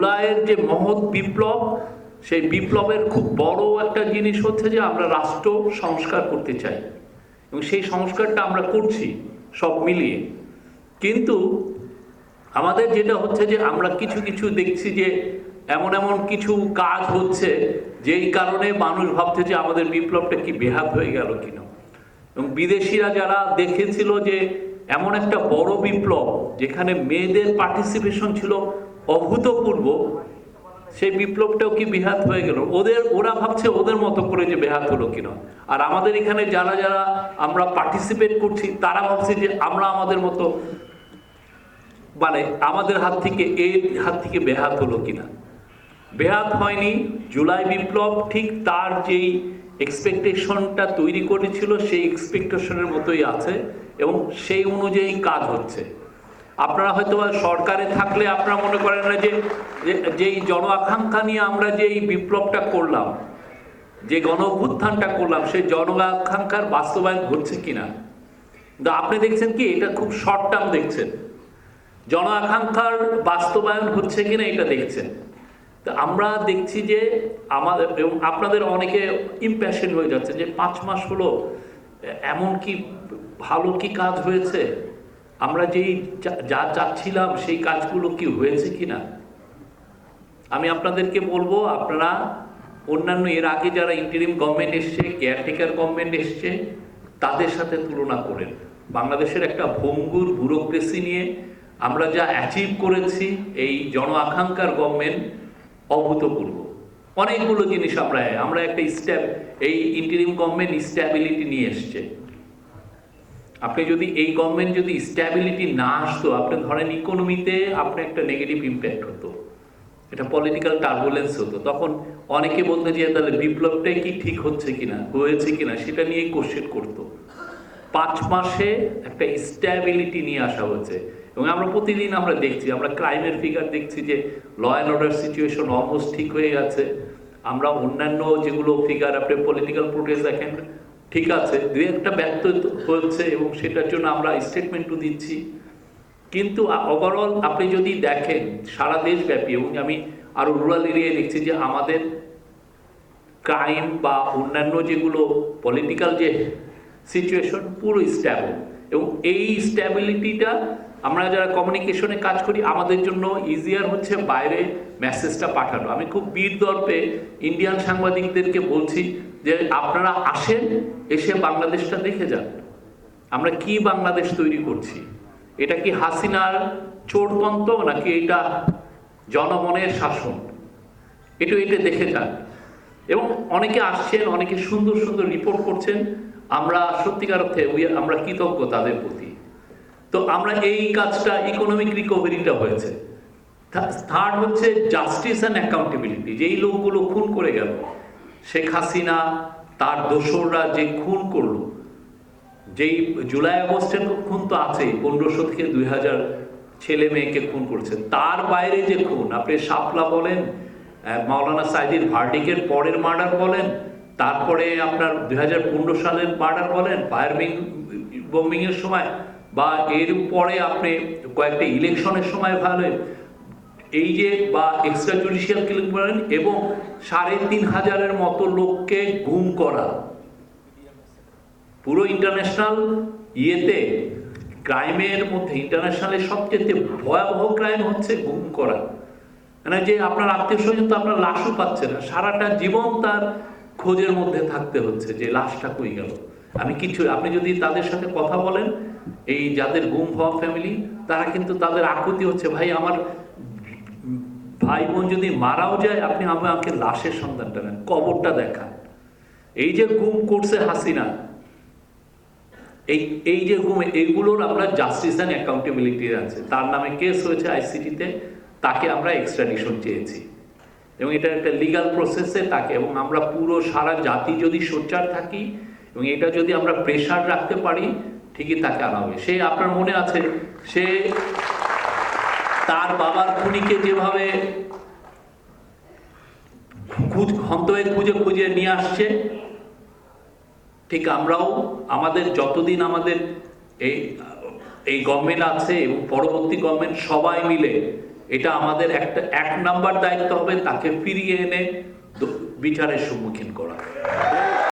জুলাইয়ের যে মহৎ বিপ্লব, সেই বিপ্লবের খুব বড় একটা জিনিস হচ্ছে যে আমরা রাষ্ট্র সংস্কার করতে চাই। এবং সেই সংস্কারটা আমরা করছি, সব মিলিয়ে। কিন্তু আমাদের যেটা হচ্ছে যে আমরা কিছু কিছু দেখছি যে এমন এমন কিছু কাজ হচ্ছে, যেই কারণে মানুষ ভাবছে যে আমাদের বিপ্লবটা কি বেহাত হয়ে গেল কিনা। এবং বিদেশিরা যারা দেখেছিল যে এমন একটা বড় বিপ্লব, যেখানে মেয়েদের পার্টিসিপেশন ছিল অভূতপূর্ব। সেই বিপ্লবটাও কি বেহাত হয়ে গেল? ওদের, ওরা ভাবছে ওদের মতো করে যে বেহাত হলো কিনা আর আমাদের এখানে যারা যারা আমরা পার্টিসিপেট করছি, তারা ভাবছে যে আমরা আমাদের মতো মানে আমাদের হাত থেকে এই হাত থেকে বেহাত হলো কিনা বেহাত হয়নি, জুলাই বিপ্লব ঠিক তার যেই এক্সপেকটেশনটা তৈরি করেছিল, সেই এক্সপেকটেশনের মতোই আছে এবং সেই অনুযায়ী কাজ হচ্ছে। আপনারা হয়তো সরকারে থাকলে আপনারা মনে করেন না যে, যে- যেই জন আকাঙ্ক্ষা নিয়ে আমরা যে এই বিপ্লবটা করলাম, যে গণ অভ্যুত্থানটা করলাম, সেই জন আকাঙ্ক্ষার বাস্তবায়ন ঘটছে কিনা? কিন্তু আপনি দেখছেন কি, এটা খুব শর্ট টার্ম দেখছেন। জন আকাঙ্ক্ষার বাস্তবায়ন হচ্ছে কিনা এটা দেখছেন। তো আমরা দেখছি যে আমাদের, এবং আপনাদের অনেকে ইম্প্যাশন হয়ে যাচ্ছে যে পাঁচ মাস হলো, এমন কি ভালো কি কাজ হয়েছে? আমরা যেই যা- চাচ্ছিলাম সেই কাজগুলো কি হয়েছে কিনা? আমি আপনাদেরকে বলব, আপনারা অন্যান্য, এর আগে যারা ইন্টারিম গভর্নমেন্ট এসছে কেয়ারটেকার গভর্নমেন্ট এসছে, তাদের সাথে তুলনা করেন। বাংলাদেশের একটা ভঙ্গুর ব্যুরোক্রেসি নিয়ে আমরা যা অ্যাচিভ করেছি, এই জন আকাঙ্ক্ষার গভর্নমেন্ট অভূতপূর্ব। অনেকগুলো জিনিস আমরা আমরা একটা স্ট্যাব এই ইন্টারিম গভর্নমেন্ট স্ট্যাবিলিটি নিয়ে এসছে। আপনি যদি এই গভর্নমেন্ট যদি স্ট্যাবিলিটি না আসতো, আপনি ধরেন ইকোনমিতে আপনার একটা নেগেটিভ ইম্প্যাক্ট হতো। এটা পলিটিক্যাল টার্বুলেন্স হতো। তখন অনেকে বলতে যে, তাহলে বিপ্লবটাই কি ঠিক হচ্ছে কিনা, হয়েছে কিনা, সেটা নিয়ে কোশ্চেন করতো। পাঁচ মাসে একটা স্ট্যাবিলিটি নিয়ে আসা হচ্ছে এবং আমরা প্রতিদিন আমরা দেখছি, আমরা ক্রাইমের ফিগার দেখছি যে law and order situation almost ঠিক হয়ে গেছে। আমরা অন্যান্য যেগুলো ফিগার আপনি পলিটিক্যাল প্রোটেস্ট দেখেন ঠিক আছে, দুই একটা ব্যর্থ হচ্ছে এবং সেটার জন্য আমরা স্টেটমেন্টও দিচ্ছি। কিন্তু ওভারঅল আপনি যদি দেখেন সারা দেশব্যাপী, এবং আমি আরও রুরাল এরিয়ায় দেখছি যে আমাদের ক্রাইম বা অন্যান্য যেগুলো পলিটিক্যাল যে সিচুয়েশন পুরো স্ট্যাবল এবং এই স্ট্যাবিলিটিটা আমরা যারা কমিউনিকেশনে কাজ করি, আমাদের জন্য ইজিয়ার হচ্ছে বাইরে মেসেজটা পাঠানো। আমি খুব বীর দর্পে ইন্ডিয়ান সাংবাদিকদেরকে বলছি যে আপনারা আসেন, এসে বাংলাদেশটা দেখে যান। আমরা কি বাংলাদেশ তৈরি করছি? এটা কি হাসিনার চোরতন্ত্র নাকি এটা জনমনের শাসন? একটু এটা দেখে যান। এবং অনেকে আসছেন, অনেকে সুন্দর সুন্দর রিপোর্ট করছেন। আমরা সত্যিকার অর্থে আমরা কৃতজ্ঞ তাদের প্রতি। তো আমরা এই কাজটা ইকোনমিক রিকভারিটা হয়েছে। থার্ড হচ্ছে জাস্টিস অ্যান্ড অ্যাকাউন্টেবিলিটি যেই লোকগুলো খুন করে গেল শেখ হাসিনা তার দোসররা যে খুন করল, যেই জুলাই আগস্টের খুন তো আছেই, পনেরোশো থেকে দুই হাজার ছেলে মেয়েকে খুন করছে তার বাইরে যে খুন, আপনি শাপলা বলেন মাওলানা সাইদির ভার্ডিকের পরের মার্ডার বলেন, তারপরে আপনার দুই হাজার পনেরো সালের মার্ডার বলেন, ফায়ার বোম্বিং এর সময়, বা এর পরে আপনি কয়েকটা ইলেকশনের সময় ভালো এই যে বা এক্সট্রা জুডিশিয়াল কিলিং বলেন এবং সাড়ে তিন হাজারের মতো লোককে গুম করা। পুরো ইন্টারন্যাশনাল ইয়েতে ক্রাইমের মধ্যে ইন্টারন্যাশনালের সবচেয়ে ভয়াবহ ক্রাইম হচ্ছে গুম করা। মানে যে আপনার আত্মীয় স্বজন তো আপনার লাশও পাচ্ছে না, সারাটা জীবন তার খোঁজের মধ্যে থাকতে হচ্ছে যে লাশটা কই গেল। আমি কিছু, আপনি যদি তাদের সাথে কথা বলেন, এই যাদের গুম হওয়া ফ্যামিলি তারা কিন্তু তাদের আকুতি হচ্ছে, ভাই, আমার ভাই বোন যদি মারাও যায়, আপনি আমাকে লাশের সন্ধানটা নেন কবরটা দেখান। এই যে গুম করছে হাসিনা, এই এই যে গুম এইগুলোর আমরা জাস্টিস অ্যান্ড অ্যাকাউন্টেবিলিটি আছে তার নামে কেস হয়েছে আইসিটিতে তাকে আমরা এক্সট্রাডিশন চেয়েছি। এবং এটা একটা লিগাল প্রসেসে তাকে, এবং আমরা পুরো সারা জাতি যদি সোচ্চার থাকি, এবং এটা যদি আমরা প্রেশার রাখতে পারি, ঠিকই তাকে আনা হবে। সে আপনার মনে আছে, সে তার বাবার খুনিকে যেভাবে হন্তয়ে খুঁজে খুঁজে নিয়ে আসছে, ঠিক আমরাও, আমাদের যতদিন আমাদের এই এই গভর্নমেন্ট আছে এবং পরবর্তী গভর্নমেন্ট সবাই মিলে, এটা আমাদের একটা, এক নাম্বার দায়িত্ব হবে, তাকে ফিরিয়ে এনে বিচারের সম্মুখীন করা।